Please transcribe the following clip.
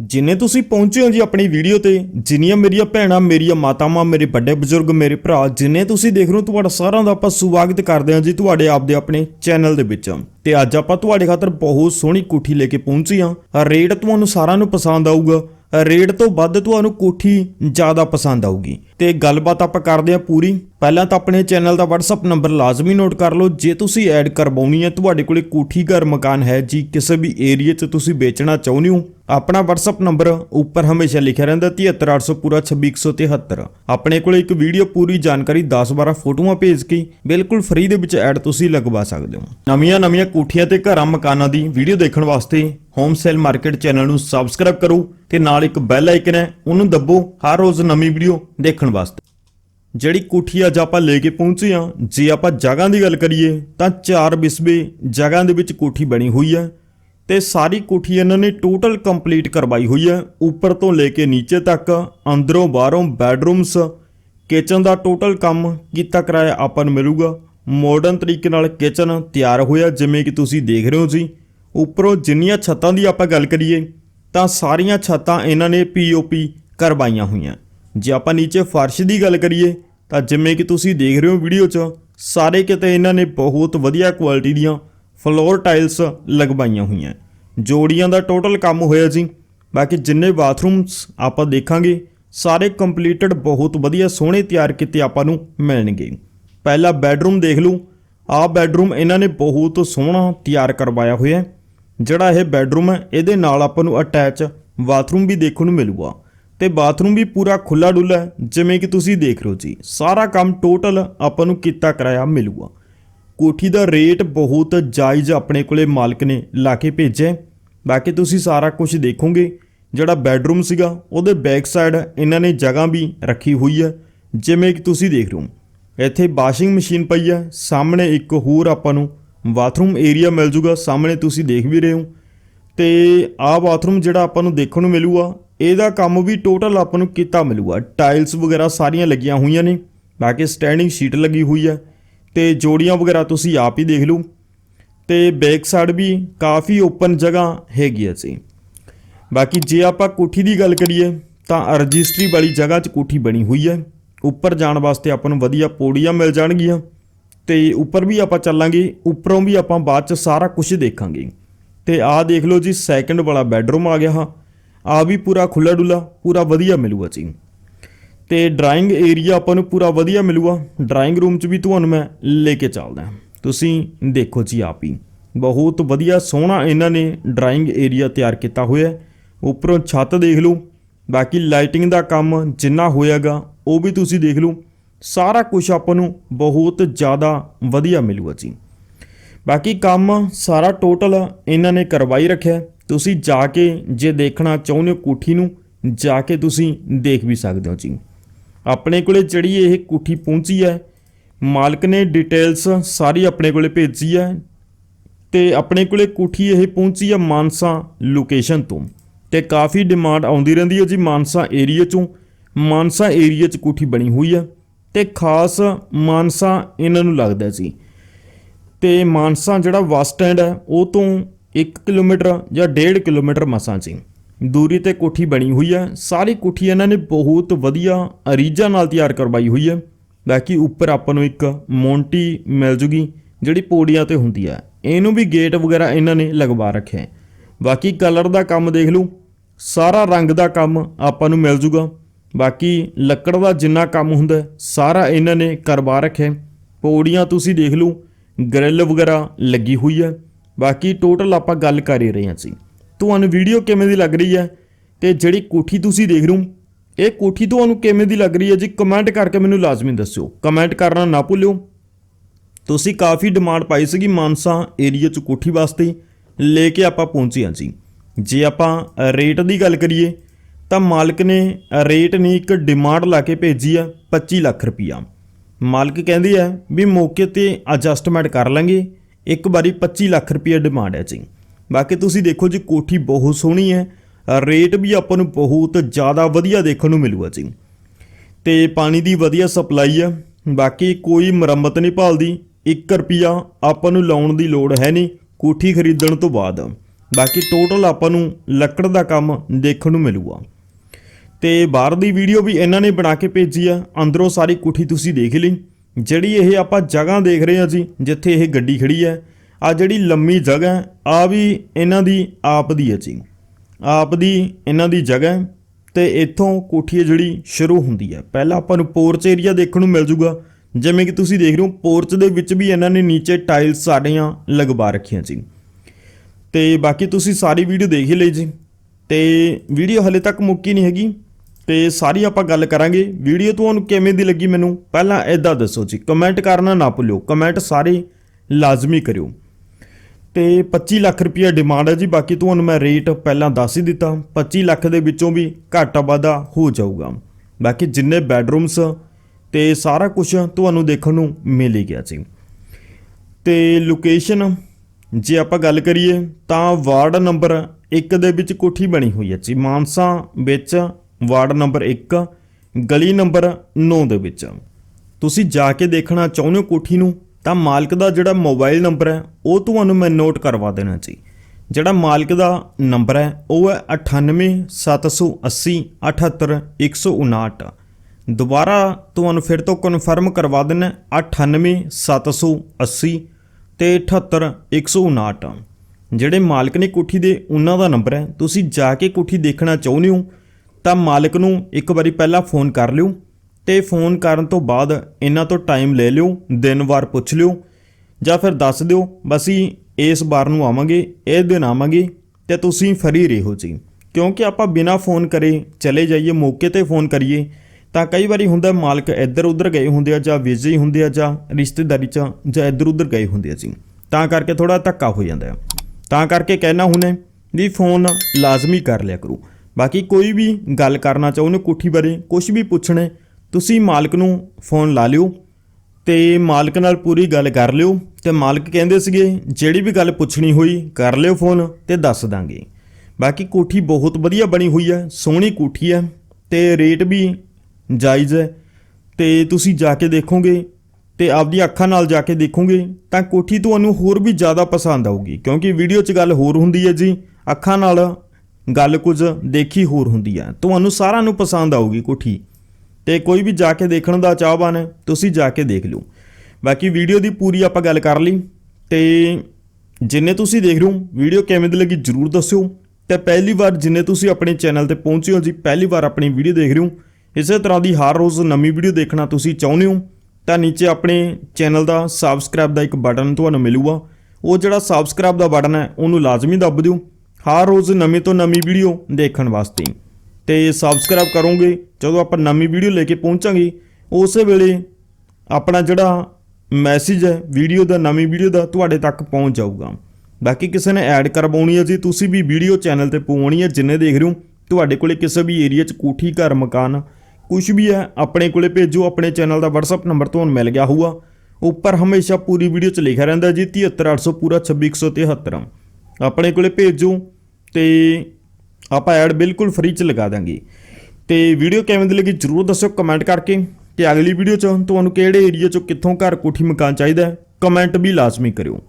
ਜਿੰਨੇ ਤੁਸੀਂ ਪਹੁੰਚੇ ਹੋ ਜੀ ਆਪਣੀ ਵੀਡੀਓ ਤੇ, ਜਿੰਨੀਆਂ ਮੇਰੀਆਂ ਭੈਣਾਂ, ਮੇਰੀਆਂ ਮਾਤਾਵਾਂ, ਮੇਰੇ ਵੱਡੇ ਬਜ਼ੁਰਗ, ਮੇਰੇ ਭਰਾ, ਜਿੰਨੇ ਤੁਸੀਂ ਦੇਖ ਰਹੇ ਹੋ, ਤੁਹਾਡਾ ਸਾਰਿਆਂ ਦਾ ਆਪਾਂ ਸਵਾਗਤ ਕਰਦੇ ਹਾਂ ਜੀ ਤੁਹਾਡੇ ਆਪਦੇ ਆਪਣੇ ਚੈਨਲ ਦੇ ਵਿੱਚ। ਤੇ ਅੱਜ ਆਪਾਂ ਤੁਹਾਡੇ ਖਾਤਰ ਬਹੁਤ ਸੋਹਣੀ ਕੋਠੀ ਲੈ ਕੇ ਪਹੁੰਚੇ ਹਾਂ। ਰੇਟ ਤੁਹਾਨੂੰ ਸਾਰਿਆਂ ਨੂੰ ਪਸੰਦ ਆਊਗਾ। ਰੇਟ ਤੋਂ ਵੱਧ ਤੁਹਾਨੂੰ ਕੋਠੀ ਜ਼ਿਆਦਾ ਪਸੰਦ ਆਊਗੀ। ਤੇ ਗੱਲਬਾਤ ਆਪਾਂ ਕਰਦੇ ਹਾਂ ਪੂਰੀ। ਪਹਿਲਾਂ ਤਾਂ ਆਪਣੇ ਚੈਨਲ ਦਾ WhatsApp ਨੰਬਰ ਲਾਜ਼ਮੀ ਨੋਟ ਕਰ ਲਓ। ਜੇ ਤੁਸੀਂ ਐਡ ਕਰਵਾਉਣੀ ਹੈ, ਤੁਹਾਡੇ ਕੋਲੇ ਕੋਠੀ ਘਰ ਮਕਾਨ ਹੈ ਜੀ, ਕਿਸੇ ਵੀ ਏਰੀਆ 'ਚ ਤੁਸੀਂ ਵੇਚਣਾ ਚਾਹੁੰਦੇ ਹੋ, ਆਪਣਾ WhatsApp ਨੰਬਰ ਉੱਪਰ ਹਮੇਸ਼ਾ ਲਿਖਿਆ ਰਹਿੰਦਾ 73800 ਪੂਰਾ 26173 ਆਪਣੇ ਕੋਲੇ ਇੱਕ ਵੀਡੀਓ ਪੂਰੀ ਜਾਣਕਾਰੀ 10-12 ਫੋਟੋਆਂ ਭੇਜ ਕੇ ਬਿਲਕੁਲ ਫ੍ਰੀ ਦੇ ਵਿੱਚ ਐਡ ਤੁਸੀਂ ਲਗਵਾ ਸਕਦੇ ਹੋ। ਨਵੀਆਂ ਨਵੀਆਂ ਕੋਠੀਆਂ ਤੇ ਘਰਾਂ ਮਕਾਨਾਂ ਦੀ ਵੀਡੀਓ ਦੇਖਣ ਵਾਸਤੇ ਹੋਮ ਸੇਲ ਮਾਰਕੀਟ ਚੈਨਲ ਨੂੰ ਸਬਸਕ੍ਰਾਈਬ ਕਰੋ ਤੇ ਨਾਲ ਇੱਕ ਬੈਲ ਆਈਕਨ ਹੈ, ਉਹਨੂੰ ਦੱਬੋ ਹਰ ਰੋਜ਼ ਨਵੀਂ ਵੀਡੀਓ ਦੇਖਣ ਵਾਸਤੇ। ਜਿਹੜੀ ਕੋਠੀ ਅੱਜ ਆਪਾਂ ਲੈ ਕੇ ਪਹੁੰਚੇ ਆ ਜੇ ਆਪਾਂ ਜਗ੍ਹਾ ਦੀ ਗੱਲ ਕਰੀਏ, ਤਾਂ ਚਾਰ ਬਿਸਵੇ ਜਗ੍ਹਾ ਦੇ ਵਿੱਚ ਕੋਠੀ ਬਣੀ ਹੋਈ ਹੈ ਤੇ ਸਾਰੀ ਕੋਠੀ ਇਹਨਾਂ ਨੇ ਟੋਟਲ ਕੰਪਲੀਟ ਕਰਵਾਈ ਹੋਈ ਹੈ। ਉੱਪਰ ਤੋਂ ਲੈ ਕੇ ਨੀਚੇ ਤੱਕ, ਅੰਦਰੋਂ ਬਾਹਰੋਂ ਬੈਡਰੂਮਸ ਕਿਚਨ ਦਾ ਟੋਟਲ ਕੰਮ ਕੀਤਾ ਕਰਾਇਆ ਆਪਾਂ ਨੂੰ ਮਿਲੂਗਾ। ਮਾਡਰਨ ਤਰੀਕੇ ਨਾਲ ਕਿਚਨ ਤਿਆਰ ਹੋਇਆ, ਜਿਵੇਂ ਕਿ ਤੁਸੀਂ ਦੇਖ ਰਹੇ ਹੋ ਜੀ। ਉੱਪਰੋਂ ਜਿੰਨੀਆਂ ਛੱਤਾਂ ਦੀ ਆਪਾਂ ਗੱਲ ਕਰੀਏ, ਤਾਂ ਸਾਰੀਆਂ ਛੱਤਾਂ ਇਹਨਾਂ ਨੇ ਪੀਓਪੀ ਕਰਵਾਈਆਂ ਹੋਈਆਂ। ਜੇ ਆਪਾਂ ਨੀਚੇ ਫਰਸ਼ ਦੀ ਗੱਲ ਕਰੀਏ, ਤਾਂ ਜਿਵੇਂ ਕਿ ਤੁਸੀਂ ਦੇਖ ਰਹੇ ਹੋ ਵੀਡੀਓ 'ਚ, ਸਾਰੇ ਕਿਤੇ ਇਹਨਾਂ ਨੇ ਬਹੁਤ ਵਧੀਆ ਕੁਆਲਿਟੀ ਦੀਆਂ ਫਲੋਰ ਟਾਈਲਸ ਲਗਵਾਈਆਂ ਹੋਈਆਂ। ਜੋੜੀਆਂ ਦਾ ਟੋਟਲ ਕੰਮ ਹੋਇਆ ਜੀ। ਬਾਕੀ ਜਿੰਨੇ ਬਾਥਰੂਮਸ ਆਪਾਂ ਦੇਖਾਂਗੇ, ਸਾਰੇ ਕੰਪਲੀਟਡ ਬਹੁਤ ਵਧੀਆ ਸੋਹਣੇ ਤਿਆਰ ਕੀਤੇ ਆਪਾਂ ਨੂੰ ਮਿਲਣਗੇ। ਪਹਿਲਾ ਬੈੱਡਰੂਮ ਦੇਖ ਲਓ। ਆਹ ਬੈੱਡਰੂਮ ਇਹਨਾਂ ਨੇ ਬਹੁਤ ਸੋਹਣਾ ਤਿਆਰ ਕਰਵਾਇਆ ਹੋਇਆ। ਹੈ ਜਿਹੜਾ ਇਹ ਬੈੱਡਰੂਮ ਹੈ, ਇਹਦੇ ਨਾਲ ਆਪਾਂ ਨੂੰ ਅਟੈਚ ਬਾਥਰੂਮ ਵੀ ਦੇਖਣ ਨੂੰ ਮਿਲੂਗਾ। ਤੇ ਬਾਥਰੂਮ ਵੀ ਪੂਰਾ ਖੁੱਲਾ ਡੁੱਲਾ ਹੈ, ਜਿਵੇਂ ਕਿ ਤੁਸੀਂ ਦੇਖ ਰਹੇ ਹੋ ਜੀ। ਸਾਰਾ ਕੰਮ ਟੋਟਲ ਆਪਾਂ ਨੂੰ ਕੀਤਾ ਕਰਾਇਆ ਮਿਲੂਗਾ। ਕੋਠੀ ਦਾ ਰੇਟ ਬਹੁਤ ਜਾਇਜ਼ ਆਪਣੇ ਕੋਲੇ ਮਾਲਕ ਨੇ ਲਾ ਕੇ ਭੇਜਿਆ ਬਾਕੀ ਤੁਸੀਂ ਸਾਰਾ ਕੁਝ ਦੇਖੋਗੇ, ਜਿਹੜਾ ਬੈੱਡਰੂਮ ਸੀਗਾ, ਉਹਦੇ ਬੈਕ ਸਾਈਡ ਇਹਨਾਂ ਨੇ ਜਗ੍ਹਾ ਵੀ ਰੱਖੀ ਹੋਈ ਹੈ, ਜਿਵੇਂ ਕਿ ਤੁਸੀਂ ਦੇਖ ਰਹੇ ਹੋ। ਇੱਥੇ ਵਾਸ਼ਿੰਗ ਮਸ਼ੀਨ ਪਈ ਹੈ, ਸਾਹਮਣੇ ਇੱਕ ਹੋਰ ਆਪਾਂ ਨੂੰ ਬਾਥਰੂਮ ਏਰੀਆ ਮਿਲ ਜੂਗਾ, ਸਾਹਮਣੇ ਤੁਸੀਂ ਦੇਖ ਵੀ ਰਹੇ ਹੋ। ਤੇ ਆਹ ਬਾਥਰੂਮ ਜਿਹੜਾ ਆਪਾਂ ਨੂੰ ਦੇਖਣ ਨੂੰ ਮਿਲੂਗਾ, ਇਹਦਾ ਕੰਮ ਵੀ ਟੋਟਲ ਆਪਾਂ ਨੂੰ ਕੀਤਾ ਮਿਲੂਗਾ। ਟਾਈਲਸ ਵਗੈਰਾ ਸਾਰੀਆਂ ਲੱਗੀਆਂ ਹੋਈਆਂ ਨੇ, ਬਾਕੀ ਸਟੈਂਡਿੰਗ ਸ਼ੀਟ ਲੱਗੀ ਹੋਈ ਹੈ। ਤੇ ਜੋੜੀਆਂ ਵਗੈਰਾ ਤੁਸੀਂ ਆਪ ਹੀ ਦੇਖ ਲਓ। ਤੇ ਬੈਕ ਸਾਈਡ ਵੀ ਕਾਫੀ ਓਪਨ ਜਗ੍ਹਾ ਹੈਗੀ ਹੈ ਸੀ ਬਾਕੀ ਜੇ ਆਪਾਂ ਕੋਠੀ ਦੀ ਗੱਲ ਕਰੀਏ, ਤਾਂ ਰਜਿਸਟਰੀ ਵਾਲੀ ਜਗ੍ਹਾ 'ਚ ਕੋਠੀ ਬਣੀ ਹੋਈ ਹੈ। ਉੱਪਰ ਜਾਣ ਵਾਸਤੇ ਆਪਾਂ ਨੂੰ ਵਧੀਆ ਪੌੜੀਆਂ ਮਿਲ ਜਾਣਗੀਆਂ। ਤੇ ਉੱਪਰ ਵੀ ਆਪਾਂ ਚੱਲਾਂਗੇ, ਉੱਪਰੋਂ ਵੀ ਆਪਾਂ ਬਾਅਦ 'ਚ ਸਾਰਾ ਕੁਝ ਦੇਖਾਂਗੇ। ਤੇ ਆਹ ਦੇਖ ਲਓ ਜੀ ਸੈਕੰਡ ਵਾਲਾ ਬੈਡਰੂਮ ਆ ਗਿਆ ਹਾਂ। ਆ ਵੀ ਪੂਰਾ ਖੁੱਲਾ ਡੁੱਲਾ ਪੂਰਾ ਵਧੀਆ ਮਿਲੂਗਾ ਜੀ। ਤੇ ਡਰਾਇੰਗ ਏਰੀਆ ਆਪਾਂ ਨੂੰ ਪੂਰਾ ਵਧੀਆ ਮਿਲੂਗਾ। ਡਰਾਇੰਗ ਰੂਮ 'ਚ ਵੀ ਤੁਹਾਨੂੰ ਮੈਂ ਲੈ ਕੇ ਚੱਲਦਾ ਤੁਸੀਂ ਦੇਖੋ ਜੀ ਆਪ ਹੀ। ਬਹੁਤ ਵਧੀਆ ਸੋਹਣਾ ਇਹਨਾਂ ਨੇ ਡਰਾਇੰਗ ਏਰੀਆ ਤਿਆਰ ਕੀਤਾ ਹੋਇਆ ਹੈ। ਉੱਪਰੋਂ ਛੱਤ ਦੇਖ ਲਓ। ਬਾਕੀ ਲਾਈਟਿੰਗ ਦਾ ਕੰਮ ਜਿੰਨਾ ਹੋਇਆਗਾ, ਉਹ ਵੀ ਤੁਸੀਂ ਦੇਖ ਲਓ। ਸਾਰਾ ਕੁਝ ਆਪਾਂ ਨੂੰ ਬਹੁਤ ਜ਼ਿਆਦਾ ਵਧੀਆ ਮਿਲੂਗਾ ਜੀ। ਬਾਕੀ ਕੰਮ ਸਾਰਾ ਟੋਟਲ ਇਹਨਾਂ ਨੇ ਕਰਵਾਈ ਰੱਖਿਆ। ਤੁਸੀਂ ਜਾ ਕੇ ਜੇ ਦੇਖਣਾ ਚਾਹੁੰਦੇ ਹੋ ਕੋਠੀ ਨੂੰ, ਜਾ ਕੇ ਤੁਸੀਂ ਦੇਖ ਵੀ ਸਕਦੇ ਹੋ ਜੀ। ਆਪਣੇ ਕੋਲੇ ਜਿਹੜੀ ਇਹ ਕੋਠੀ ਪਹੁੰਚੀ ਹੈ, ਮਾਲਕ ਨੇ ਡਿਟੇਲਸ ਸਾਰੀ ਆਪਣੇ ਕੋਲੇ ਭੇਜੀ ਹੈ ਤੇ ਆਪਣੇ ਕੋਲੇ ਕੋਠੀ ਇਹ ਪਹੁੰਚੀ ਹੈ ਮਾਨਸਾ ਲੋਕੇਸ਼ਨ ਤੋਂ ਤੇ ਕਾਫੀ ਡਿਮਾਂਡ ਆਉਂਦੀ ਰਹਿੰਦੀ ਹੈ ਜੀ ਮਾਨਸਾ ਏਰੀਆ ਚੋਂ। ਮਾਨਸਾ ਏਰੀਆ 'ਚ ਕੋਠੀ ਬਣੀ ਹੋਈ ਹੈ। ਤੇ ਖਾਸ ਮਾਨਸਾ ਇਹਨਾਂ ਨੂੰ ਲੱਗਦਾ ਸੀ। ਤੇ ਮਾਨਸਾ ਜਿਹੜਾ ਬੱਸ ਸਟੈਂਡ ਹੈ, ਉਹ ਤੋਂ 1 ਕਿਲੋਮੀਟਰ ਜਾਂ 1.5 ਕਿਲੋਮੀਟਰ ਮਸਾਂ ਸੀ। ਦੂਰੀ ਤੇ ਕੋਠੀ ਬਣੀ ਹੋਈ ਹੈ। ਸਾਰੀ ਕੋਠੀ ਇਹਨਾਂ ਨੇ ਬਹੁਤ ਵਧੀਆ ਅਰੀਜਾ ਨਾਲ ਤਿਆਰ ਕਰਵਾਈ ਹੋਈ ਹੈ। ਬਾਕੀ ਉੱਪਰ ਆਪਾਂ ਨੂੰ ਇੱਕ ਮੌਂਟੀ ਮਿਲ ਜੂਗੀ, ਜਿਹੜੀ ਪੌੜੀਆਂ ਤੇ ਹੁੰਦੀ ਹੈ। ਇਹਨੂੰ ਵੀ ਗੇਟ ਵਗੈਰਾ ਇਹਨਾਂ ਨੇ ਲਗਵਾ ਰੱਖਿਆ ਬਾਕੀ ਕਲਰ ਦਾ ਕੰਮ ਦੇਖ ਲਓ। ਸਾਰਾ ਰੰਗ ਦਾ ਕੰਮ ਆਪਾਂ ਨੂੰ ਮਿਲ ਜੂਗਾ। ਬਾਕੀ ਲੱਕੜ ਦਾ ਜਿੰਨਾ ਕੰਮ ਹੁੰਦਾ, ਸਾਰਾ ਇਹਨਾਂ ਨੇ ਕਰਵਾ ਰੱਖਿਆ। ਪੌੜੀਆਂ ਤੁਸੀਂ ਦੇਖ ਲਓ, ਗ੍ਰਿਲ ਵਗੈਰਾ ਲੱਗੀ ਹੋਈ ਹੈ ਬਾਕੀ ਟੋਟਲ ਆਪਾਂ ਗੱਲ ਕਰ ਹੀ ਰਹੇ ਹਾਂ ਜੀ ਤੁਹਾਨੂੰ ਵੀਡੀਓ ਕਿਵੇਂ ਦੀ ਲੱਗ ਰਹੀ ਹੈ ਤੇ ਜਿਹੜੀ ਕੋਠੀ ਤੁਸੀਂ ਦੇਖ ਰਹੇ ਹੋ, ਇਹ ਕੋਠੀ ਤੁਹਾਨੂੰ ਕਿਵੇਂ ਦੀ ਲੱਗ ਰਹੀ ਹੈ ਜੀ? ਕਮੈਂਟ ਕਰਕੇ ਮੈਨੂੰ ਲਾਜ਼ਮੀ ਦੱਸਿਓ। ਕਮੈਂਟ ਕਰਨਾ ਨਾ ਭੁੱਲਿਓ। ਤੁਸੀਂ ਕਾਫੀ ਡਿਮਾਂਡ ਪਾਈ ਸੀਗੀ ਮਾਨਸਾ ਏਰੀਆ ਚ ਕੋਠੀ ਵਾਸਤੇ, ਲੈ ਕੇ ਆਪਾਂ ਪਹੁੰਚੇ ਹਾਂ ਜੀ। ਜੇ ਆਪਾਂ ਰੇਟ ਦੀ ਗੱਲ ਕਰੀਏ ਤਾਂ ਮਾਲਕ ਨੇ ਰੇਟ ਨਹੀਂ ਇੱਕ ਡਿਮਾਂਡ ਲਾ ਕੇ ਭੇਜੀ ਆ 25 ਲੱਖ ਰੁਪਈਆ। ਮਾਲਕ ਕਹਿੰਦੀ ਹੈ ਵੀ ਮੌਕੇ ਤੇ ਐਡਜਸਟਮੈਂਟ ਕਰ ਲਾਂਗੇ, ਇੱਕ ਵਾਰੀ 25 ਲੱਖ ਰੁਪਈਆ ਡਿਮਾਂਡ ਹੈ ਜੀ। ਬਾਕੀ ਤੁਸੀਂ ਦੇਖੋ ਜੀ, ਕੋਠੀ ਬਹੁਤ ਸੋਹਣੀ ਹੈ ਰੇਟ ਵੀ ਆਪਾਂ ਨੂੰ ਬਹੁਤ ਜ਼ਿਆਦਾ ਵਧੀਆ ਦੇਖਣ ਨੂੰ ਮਿਲੂਗਾ ਜੀ। ਤੇ ਪਾਣੀ ਦੀ ਵਧੀਆ ਸਪਲਾਈ ਆ, ਬਾਕੀ ਕੋਈ ਮੁਰੰਮਤ ਨਹੀਂ ਭਾਲਦੀ 1 ਰੁਪਿਆ ਆਪਾਂ ਨੂੰ ਲਾਉਣ ਦੀ ਲੋੜ ਹੈ ਨਹੀਂ, ਕੋਠੀ ਖਰੀਦਣ ਤੋਂ ਬਾਅਦ। ਬਾਕੀ ਟੋਟਲ ਆਪਾਂ ਨੂੰ ਲੱਕੜ ਦਾ ਕੰਮ ਦੇਖਣ ਨੂੰ ਮਿਲੂਗਾ। ਤੇ ਬਾਹਰ ਦੀ ਵੀਡੀਓ ਵੀ ਇਹਨਾਂ ਨੇ ਬਣਾ ਕੇ ਭੇਜੀ ਆ। ਅੰਦਰੋਂ ਸਾਰੀ ਕੁੱਠੀ ਤੁਸੀਂ ਦੇਖ ਲਈ। ਜਿਹੜੀ ਇਹ ਆਪਾਂ ਜਗ੍ਹਾ ਦੇਖ ਰਹੇ ਹਾਂ ਜੀ, ਜਿੱਥੇ ਇਹ ਗੱਡੀ ਖੜੀ ਹੈ ਆ ਜਿਹੜੀ ਲੰਮੀ ਜਗ੍ਹਾ ਆ ਵੀ ਇਹਨਾਂ ਦੀ ਆਪ ਦੀ ਹੈ ਜੀ। ਆਪ ਦੀ ਇਹਨਾਂ ਦੀ ਜਗ੍ਹਾ ਹੈ ਤੇ ਇੱਥੋਂ ਕੋਠੀ ਜਿਹੜੀ ਸ਼ੁਰੂ ਹੁੰਦੀ ਹੈ। ਪਹਿਲਾਂ ਆਪਾਂ ਨੂੰ ਪੋਰਚ ਏਰੀਆ ਦੇਖਣ ਨੂੰ ਮਿਲ ਜੂਗਾ। ਜਿਵੇਂ ਕਿ ਤੁਸੀਂ ਦੇਖ ਰਹੇ ਹੋ, ਪੋਰਚ ਦੇ ਵਿੱਚ ਵੀ ਇਹਨਾਂ ਨੇ ਨੀਚੇ ਟਾਈਲਸ ਸਾਡੀਆਂ ਲਗਵਾ ਰੱਖੀਆਂ ਜੀ। ਤੇ ਬਾਕੀ ਤੁਸੀਂ ਸਾਰੀ ਵੀਡੀਓ ਦੇਖ ਹੀ ਲਈ ਜੀ। ਤੇ ਵੀਡੀਓ ਹਲੇ ਤੱਕ ਮੁੱਕੀ ਨਹੀਂ ਹੈਗੀ। ਤੇ ਸਾਰੀ ਆਪਾਂ ਗੱਲ ਕਰਾਂਗੇ। ਵੀਡੀਓ ਤੁਹਾਨੂੰ ਕਿਵੇਂ ਦੀ ਲੱਗੀ ਮੈਨੂੰ ਪਹਿਲਾਂ ਇਦਾਂ ਦੱਸੋ ਜੀ। ਕਮੈਂਟ ਕਰਨਾ ਨਾ ਭੁੱਲਿਓ। ਕਮੈਂਟ ਸਾਰੇ ਲਾਜ਼ਮੀ ਕਰਿਓ। ਤੇ 25 ਲੱਖ ਰੁਪਈਆ ਡਿਮਾਂਡ ਹੈ ਜੀ। ਬਾਕੀ ਤੁਹਾਨੂੰ ਮੈਂ ਰੇਟ ਪਹਿਲਾਂ ਦੱਸ ਹੀ ਦਿੱਤਾ। 25 ਲੱਖ ਦੇ ਵਿੱਚੋਂ ਵੀ ਘਾਟਾ ਵਾਧਾ ਹੋ ਜਾਊਗਾ। ਬਾਕੀ ਜਿੰਨੇ ਬੈਡਰੂਮਸ ਤੇ ਸਾਰਾ ਕੁਝ ਤੁਹਾਨੂੰ ਦੇਖਣ ਨੂੰ ਮਿਲ ਹੀ ਗਿਆ ਜੀ। ਤੇ ਲੋਕੇਸ਼ਨ ਜੇ ਆਪਾਂ ਗੱਲ ਕਰੀਏ ਤਾਂ ਵਾਰਡ ਨੰਬਰ 1 ਦੇ ਵਿੱਚ ਕੋਠੀ ਬਣੀ ਹੋਈ ਹੈ ਜੀ। ਮਾਨਸਾ ਵਿੱਚ ਵਾਰਡ ਨੰਬਰ 1 ਗਲੀ ਨੰਬਰ 9 ਦੇ ਵਿੱਚ। ਤੁਸੀਂ ਜਾ ਕੇ ਦੇਖਣਾ ਚਾਹੁੰਦੇ ਹੋ ਕੋਠੀ ਨੂੰ, ਤਾਂ ਮਾਲਕ ਦਾ ਜਿਹੜਾ ਮੋਬਾਈਲ ਨੰਬਰ ਹੈ, ਉਹ ਤੁਹਾਨੂੰ ਮੈਂ ਨੋਟ ਕਰਵਾ ਦੇਣਾ ਜੀ। ਜਿਹੜਾ ਮਾਲਕ ਦਾ ਨੰਬਰ ਹੈ, ਉਹ ਹੈ 98780 78159 ਦੁਬਾਰਾ ਤੁਹਾਨੂੰ ਫਿਰ ਤੋਂ ਕਨਫਰਮ ਕਰਵਾ ਦੇਣਾ 98780 ਤੇ 78159 ਜਿਹੜੇ ਮਾਲਕ ਨੇ ਕੋਠੀ ਦੇ, ਉਹਨਾਂ ਦਾ ਨੰਬਰ ਹੈ। ਤੁਸੀਂ ਜਾ ਕੇ ਕੋਠੀ ਦੇਖਣਾ ਚਾਹੁੰਦੇ ਹੋ ਤਾਂ ਮਾਲਕ ਨੂੰ ਇੱਕ ਵਾਰੀ ਪਹਿਲਾਂ ਫੋਨ ਕਰ ਲਿਓ ਤੇ ਫੋਨ ਕਰਨ ਤੋਂ ਬਾਅਦ ਇਹਨਾਂ ਤੋਂ ਟਾਈਮ ਲੈ ਲਿਓ, ਦਿਨ ਵਾਰ ਪੁੱਛ ਲਿਓ ਜਾਂ ਫਿਰ ਦੱਸ ਦਿਓ, ਬਸ ਅਸੀਂ ਇਸ ਵਾਰ ਨੂੰ ਆਵਾਂਗੇ, ਇਹ ਦਿਨ ਆਵਾਂਗੇ ਤੇ ਤੁਸੀਂ ਫਰੀ ਰਹੋ ਜੀ। ਕਿਉਂਕਿ ਆਪਾਂ ਬਿਨਾ ਫੋਨ ਕਰੇ ਚਲੇ ਜਾਈਏ, ਮੌਕੇ ਤੇ ਫੋਨ ਕਰੀਏ, ਤਾਂ ਕਈ ਵਾਰੀ ਹੁੰਦਾ ਮਾਲਕ ਇੱਧਰ ਉੱਧਰ ਗਏ ਹੁੰਦੇ ਆ ਜਾਂ ਬਿਜ਼ੀ ਹੁੰਦੇ ਆ ਜਾਂ ਰਿਸ਼ਤੇਦਾਰੀ 'ਚ ਜਾਂ ਇੱਧਰ ਉੱਧਰ ਗਏ ਹੁੰਦੇ ਆ ਜੀ। ਤਾਂ ਕਰਕੇ ਥੋੜਾ ਧੱਕਾ ਹੋ ਜਾਂਦਾ ਹੈ। ਤਾਂ ਕਰਕੇ ਕਹਿਣਾ ਹੁਣੇ ਵੀ ਫੋਨ ਲਾਜ਼ਮੀ ਕਰ ਲਿਆ ਕਰੋ। ਬਾਕੀ ਕੋਈ ਵੀ ਗੱਲ ਕਰਨਾ ਚਾਹੁੰਦੇ ਕੋਠੀ ਬਾਰੇ ਕੁਝ ਵੀ ਪੁੱਛਣਾ, ਤੁਸੀਂ ਮਾਲਕ ਨੂੰ ਫੋਨ ਲਾ ਲਿਓ ਤੇ ਮਾਲਕ ਨਾਲ ਪੂਰੀ ਗੱਲ ਕਰ ਲਿਓ ਤੇ ਮਾਲਕ ਕਹਿੰਦੇ ਸੀਗੇ, ਜਿਹੜੀ ਵੀ ਗੱਲ ਪੁੱਛਣੀ ਹੋਈ ਕਰ ਲਿਓ ਫੋਨ ਤੇ ਦੱਸ ਦਾਂਗੇ। ਬਾਕੀ ਕੋਠੀ ਬਹੁਤ ਵਧੀਆ ਬਣੀ ਹੋਈ ਹੈ, ਸੋਹਣੀ ਕੋਠੀ ਹੈ ਤੇ ਰੇਟ ਵੀ ਜਾਇਜ਼ ਹੈ ਤੇ ਤੁਸੀਂ ਜਾ ਕੇ ਦੇਖੋਗੇ ਤੇ ਆਪਦੀ ਅੱਖਾਂ ਨਾਲ ਜਾ ਕੇ ਦੇਖੋਗੇ ਤਾਂ ਕੋਠੀ ਤੁਹਾਨੂੰ ਹੋਰ ਵੀ ਜ਼ਿਆਦਾ ਪਸੰਦ ਆਊਗੀ, ਕਿਉਂਕਿ ਵੀਡੀਓ 'ਚ ਗੱਲ ਹੋਰ ਹੁੰਦੀ ਹੈ ਜੀ, ਅੱਖਾਂ ਨਾਲ ਗੱਲ ਕੁਝ ਦੇਖੀ ਹੋਰ ਹੁੰਦੀ ਹੈ ਤੁਹਾਨੂੰ ਸਾਰਿਆਂ ਨੂੰ ਪਸੰਦ ਆਊਗੀ ਕੋਠੀ। ਤੇ ਕੋਈ ਵੀ ਜਾ ਕੇ ਦੇਖਣ ਦਾ ਚਾਹਵਾਨ ਹੈ ਤੁਸੀਂ ਜਾ ਕੇ ਦੇਖ ਲਓ। ਬਾਕੀ ਵੀਡੀਓ ਦੀ ਪੂਰੀ ਆਪਾਂ ਗੱਲ ਕਰ ਲਈ। ਤੇ ਜਿੰਨੇ ਤੁਸੀਂ ਦੇਖ ਰਹੇ ਹੋ, ਵੀਡੀਓ ਕਿਵੇਂ ਦੀ ਲੱਗੀ ਜਰੂਰ ਦੱਸਿਓ। ਤੇ ਪਹਿਲੀ ਵਾਰ ਜਿੰਨੇ ਤੁਸੀਂ ਆਪਣੇ ਚੈਨਲ ਤੇ ਪਹੁੰਚੇ ਹੋ ਜੀ, ਪਹਿਲੀ ਵਾਰ ਆਪਣੀ ਵੀਡੀਓ ਦੇਖ ਰਹੇ ਹੋ, ਇਸੇ ਤਰ੍ਹਾਂ ਦੀ ਹਰ ਰੋਜ਼ ਨਵੀਂ ਵੀਡੀਓ ਦੇਖਣਾ ਤੁਸੀਂ ਚਾਹੁੰਦੇ ਹੋ, ਤਾਂ ਨੀਚੇ ਆਪਣੇ ਚੈਨਲ ਦਾ ਸਬਸਕ੍ਰਾਈਬ ਦਾ ਇੱਕ ਬਟਨ ਤੁਹਾਨੂੰ ਮਿਲੂਗਾ। ਉਹ ਜਿਹੜਾ ਸਬਸਕ੍ਰਾਈਬ ਦਾ ਬਟਨ ਹੈ, ਉਹਨੂੰ ਲਾਜ਼ਮੀ ਦੱਬ ਦਿਓ। ਹਰ ਰੋਜ਼ ਨਵੀਂ ਤੋਂ ਨਵੀਂ ਵੀਡੀਓ ਦੇਖਣ ਵਾਸਤੇ। ਤੇ ਸਬਸਕ੍ਰਾਈਬ ਕਰੋਗੇ, ਜਦੋਂ ਆਪਾਂ ਨਵੀਂ ਵੀਡੀਓ ਲੈ ਕੇ ਪਹੁੰਚਾਂਗੇ, ਉਸੇ ਵੇਲੇ ਆਪਣਾ ਜਿਹੜਾ ਮੈਸੇਜ ਹੈ ਵੀਡੀਓ ਦਾ, ਨਵੀਂ ਵੀਡੀਓ ਦਾ ਤੁਹਾਡੇ ਤੱਕ ਪਹੁੰਚ ਜਾਊਗਾ। ਬਾਕੀ ਕਿਸੇ ਨੇ ਐਡ ਕਰਵਾਉਣੀ ਹੈ ਜੀ, ਤੁਸੀਂ ਵੀ ਵੀਡੀਓ ਚੈਨਲ ਤੇ ਪਵਾਉਣੀ ਹੈ, ਜਿੰਨੇ ਦੇਖ ਰਹੇ ਹੋ, ਤੁਹਾਡੇ ਕੋਲੇ ਕਿਸੇ ਵੀ ਏਰੀਆ 'ਚ ਕੋਠੀ, ਘਰ, ਮਕਾਨ ਕੁਝ ਵੀ ਹੈ, ਆਪਣੇ ਕੋਲੇ ਭੇਜੋ, ਆਪਣੇ ਚੈਨਲ ਦਾ WhatsApp ਨੰਬਰ ਤੁਹਾਨੂੰ ਮਿਲ ਗਿਆ ਹੋਊਗਾ। ਉੱਪਰ ਹਮੇਸ਼ਾ ਪੂਰੀ ਵੀਡੀਓ 'ਚ ਲਿਖਿਆ ਰਹਿੰਦਾ ਜੀ 73800 ਪੂਰਾ 26173 ਆਪਣੇ ਕੋਲੇ ਭੇਜੋ ਤੇ ਆਪਾਂ ਐਡ ਬਿਲਕੁਲ ਫ੍ਰੀ 'ਚ ਲਗਾ ਦਾਂਗੇ। ਤੇ ਵੀਡੀਓ ਕਿਵੇਂ ਦੀ ਲੱਗੀ ਜਰੂਰ ਦੱਸਿਓ ਕਮੈਂਟ ਕਰਕੇ ਤੇ ਅਗਲੀ ਵੀਡੀਓ 'ਚ ਤੁਹਾਨੂੰ ਕਿਹੜੇ ਏਰੀਆ 'ਚੋਂ ਕਿੱਥੋਂ ਘਰ ਕੋਠੀ ਮਕਾਨ ਚਾਹੀਦਾ ਕਮੈਂਟ ਵੀ ਲਾਜ਼ਮੀ ਕਰਿਓ।